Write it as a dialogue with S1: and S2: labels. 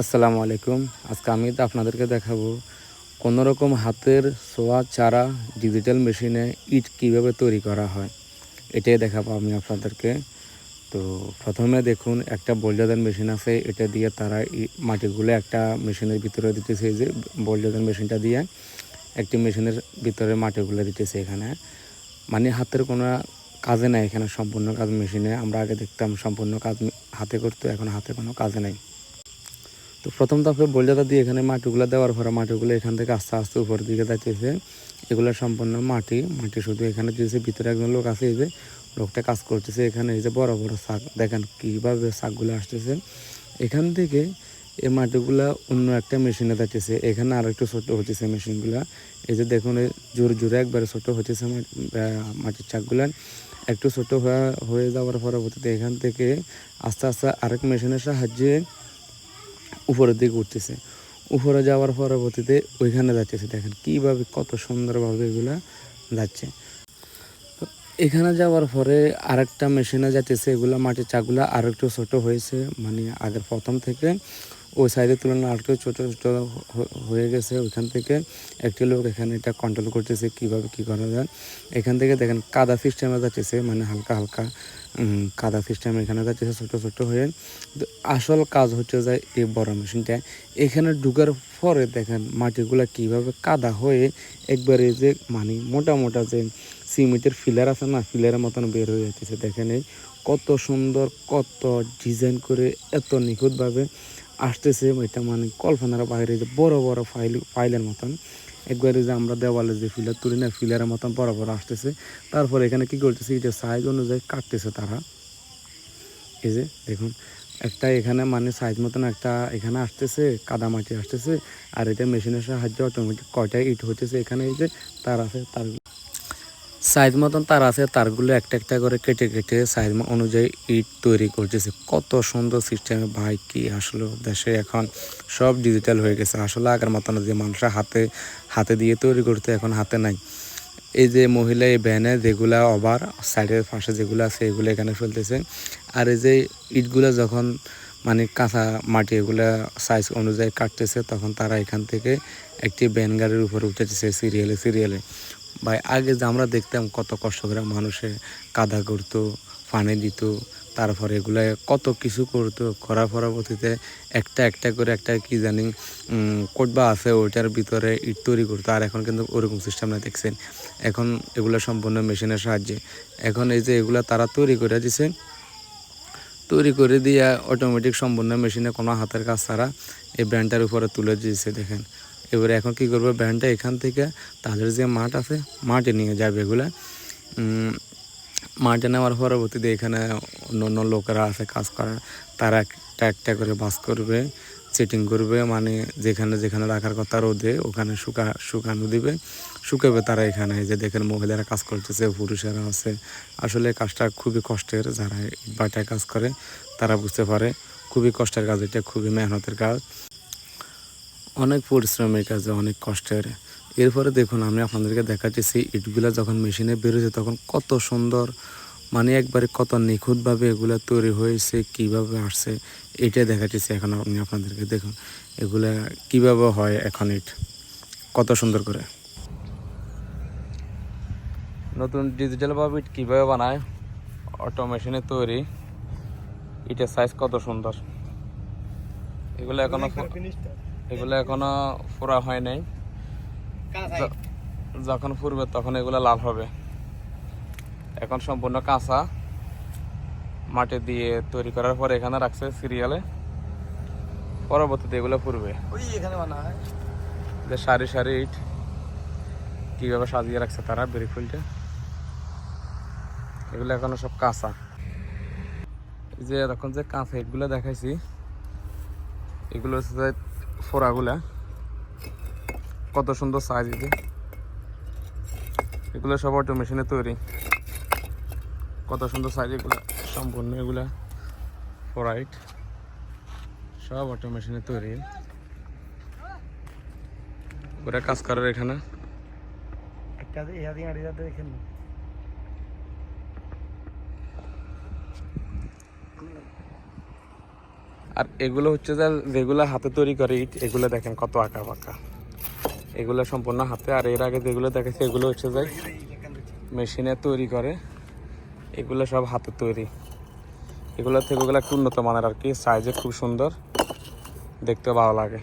S1: আসসালামু আলাইকুম। আজকে আমি তো আপনাদেরকে দেখাবো কোনো রকম হাতের সোয়া চারা ডিজিটাল মেশিনে ইট কীভাবে তৈরি করা হয়। এটাই দেখাবো আমি আপনাদেরকে। তো প্রথমে দেখুন, একটা বোল্ডাদার মেশিন আছে, এটা দিয়ে তারা মাটিগুলো একটা মেশিনের ভিতরে দিতেছে যে বোল্ডাদার মেশিনটা দিয়ে একটি মেশিনের ভিতরে মাটিগুলো দিতেছে এখানে। মানে হাতের কোনো কাজে নাই এখানে, সম্পূর্ণ কাজ মেশিনে। আমরা আগে দেখতাম সম্পূর্ণ কাজ হাতে করতো, এখন হাতে কোনো কাজে নাই। তো প্রথম ধাপে বোল্ডারটা দিয়ে এখানে মাটিগুলো দেওয়ার পরে মাটিগুলো এখান থেকে আস্তে আস্তে উপরের দিকে যাইতেছে। এগুলো সম্পূর্ণ মাটি মাটি শুধু এখানে দিয়েছে, ভিতরে একজন লোক আছে এই যে, লোকটা কাজ করতেছে এখানে, এই যে বড় বড় শাক, দেখেন কীভাবে শাকগুলো আসতেছে। এখান থেকে এই মাটিগুলা অন্য একটা মেশিনে যাইতেছে, এখানে আর একটু ছোট হচ্ছে মেশিনগুলা। এই যে দেখুন জোরে জোরে একবারে ছোট হচ্ছে মাটির চাকগুলা একটু ছোট হয়ে হয়ে যাওয়ার পরবর্তীতে এখান থেকে আস্তে আস্তে আরেক মেশিনের সাহায্যে উপরের দিকে উঠতেছে। উপরে যাওয়ার পরবর্তীতে ওইখানে যাচ্ছে দেখেন কীভাবে কত সুন্দরভাবে এগুলো যাচ্ছে। তো এখানে যাওয়ার পরে আরেকটা মেশিনে যাচ্ছে এগুলো মাটির চাকগুলো আরেকটু ছোট ছোটো হয়েছে। মানে আগের প্রথম থেকে ওই সাইডের তুলনায় আর একটু ছোটো ছোটো হয়ে গেছে। ওইখান থেকে একটি লোক এখানে এটা কন্ট্রোল করতেছে কীভাবে কি করা যায়। এখান থেকে দেখেন কাদা সিস্টেমে যাচ্ছে মানে হালকা হালকা কাদা সিস্টেম এখানে যাচ্ছে, ছোটো ছোটো হয়ে। আসল কাজ হচ্ছে যায় এই বড় মেশিনটা। এখানে ঢুকার পরে দেখেন মাটিগুলা কীভাবে কাদা হয়ে একবারে যে মানে মোটা মোটা যে সিমেন্টের ফিলার আছে না, ফিলারের মতন বের হয়ে যাচ্ছে। দেখেন এই কত সুন্দর, কত ডিজাইন করে এত নিখুঁতভাবে আসতেছে এটা মানে কল্পনার বাইরে যে বড় বড় ফাইল, ফাইলের মতন। একবারে যে আমরা দেওয়ালে যে ফিলার তুলি না, ফিলারের মতন বড় বড় আসতেছে। তারপরে এখানে কি করতেছে এটা সাইজ অনুযায়ী কাটতেছে তারা। এই যে দেখুন, একটা এখানে মানে সাইজ মতন একটা এখানে আসতেছে কাদা মাটি আসতেছে, আর এটা মেশিনের সাহায্যে অটোমেটিক কয়টা ইট হতেছে এখানে এই যে, তার আছে, তার সাইজ মতন তার আছে, তারগুলো একটা একটা করে কেটে কেটে সাইজ অনুযায়ী ইট তৈরি করতেছে। কত সুন্দর সিস্টেমে ভাই, কি আসলে দেশে এখন সব ডিজিটাল হয়ে গেছে। আসলে আগের মতন যে মানুষের হাতে হাতে দিয়ে তৈরি করতে, এখন হাতে নাই। এই যে মহিলা এই ভ্যানে যেগুলা ওভার সাইডের পাশে যেগুলো আছে, এগুলো এখানে ফেলতেছে। আর এই যে ইটগুলো যখন মানে কাঁচা মাটি এগুলা সাইজ অনুযায়ী কাটতেছে, তখন তারা এখান থেকে একটি ভ্যান গাড়ির উপরে উঠেছে সিরিয়ালে সিরিয়ালে ভাই, আগে যে আমরা দেখতাম কত কষ্ট করে মানুষে কাদা করতো, পানি দিত, তারপরে এগুলা কত কিছু করতো, করার পরবর্তীতে একটা একটা করে একটা কি জানি কোটবা আছে, ওইটার ভিতরে ইট তৈরি করতো, আর এখন কিন্তু ওরকম সিস্টেম না দেখছেন? এখন এগুলো সম্পূর্ণ মেশিনের সাহায্যে। এখন এই যে এগুলা তারা তৈরি করে দিছে, তৈরি করে দিয়ে অটোমেটিক সম্পূর্ণ মেশিনে কোনো হাতের কাজ ছাড়া এই ব্র্যান্ডটার উপরে তুলে দিয়েছে দেখেন। এবারে এখন কি করবে ব্র্যান্ডটা এখান থেকে তাদের যে মাঠ আছে, মাঠে নিয়ে যাবে এগুলা। মাঠে নেওয়ার পরবর্তীতে এখানে অন্য অন্য লোকেরা আছে কাজ করার, তারা একটা একটা করে বাস করবে সেটিং করবে মানে যেখানে যেখানে রাখার কথা রোদে ওখানে শুকা, শুকানো দিবে। শুকাবে তারা এখানে যে দেখেন মহিলারা কাজ করতেছে, পুরুষেরা আছে। আসলে কাজটা খুবই কষ্টের, যারা বাটায় কাজ করে, তারা বুঝতে পারে, খুবই কষ্টের কাজ, এটা খুবই মেহনতের কাজ। অনেক পরিশ্রমের কাজ অনেক কষ্টের। এরপরে দেখুন আমি আপনাদেরকে দেখাচ্ছি ইটগুলা যখন মেশিনে বেরোছে তখন কত সুন্দর মানে একবারে কত নিখুঁতভাবে এগুলো তৈরি হয়েছে কীভাবে আসছে এটা দেখাচ্ছি এখন আপনি আপনাদেরকে। দেখুন এগুলা কীভাবে হয় এখন ইট কত সুন্দর করে। নতুন ডিজিটাল ভাবে ইট কীভাবে বানায়? অটো মেশিনে তৈরি। ইটের সাইজ কত সুন্দর। এগুলো এখনও এগুলো এখনও পুরা হয় নাই। যখন ফুরবে তখন এগুলো লাল হবে। এখন সম্পূর্ণ কাঁচা। মাটি দিয়ে তৈরি করার পর এখানে রাখছে সিরিয়ালে। পরবর্তীতে এগুলো ফুরবে। যে সারি সারি ইট কীভাবে সাজিয়ে রাখছে তারা ব্রিকফিল্ডে এগুলো এখনও সব কাঁচা। এই যে এখন যে কাঁচা ইটগুলো দেখাইছি এগুলো হচ্ছে ফোড়াগুলা। কত সুন্দর সাইজ যে। এগুলো সব অটো মেশিনে তৈরি। কত সুন্দর সাইজ এগুলো। সম্পূর্ণ এগুলা ফোরাইট সব অটো মেশিনে তৈরি। ওরা কাজ করার এখানে।
S2: দেখেন।
S1: আর এগুলো হচ্ছে যে যেগুলো হাতে তৈরি করে ইট এগুলো দেখেন কত আঁকা বাঁকা। এগুলো সম্পূর্ণ হাতে, আর এর আগে যেগুলো দেখেছে, এগুলো হচ্ছে যে মেশিনে তৈরি করে। এগুলো সব হাতে তৈরি। এগুলো থেকে ওগুলো একটু উন্নত মানের আর কি সাইজে খুব সুন্দর। দেখতে ভালো লাগে।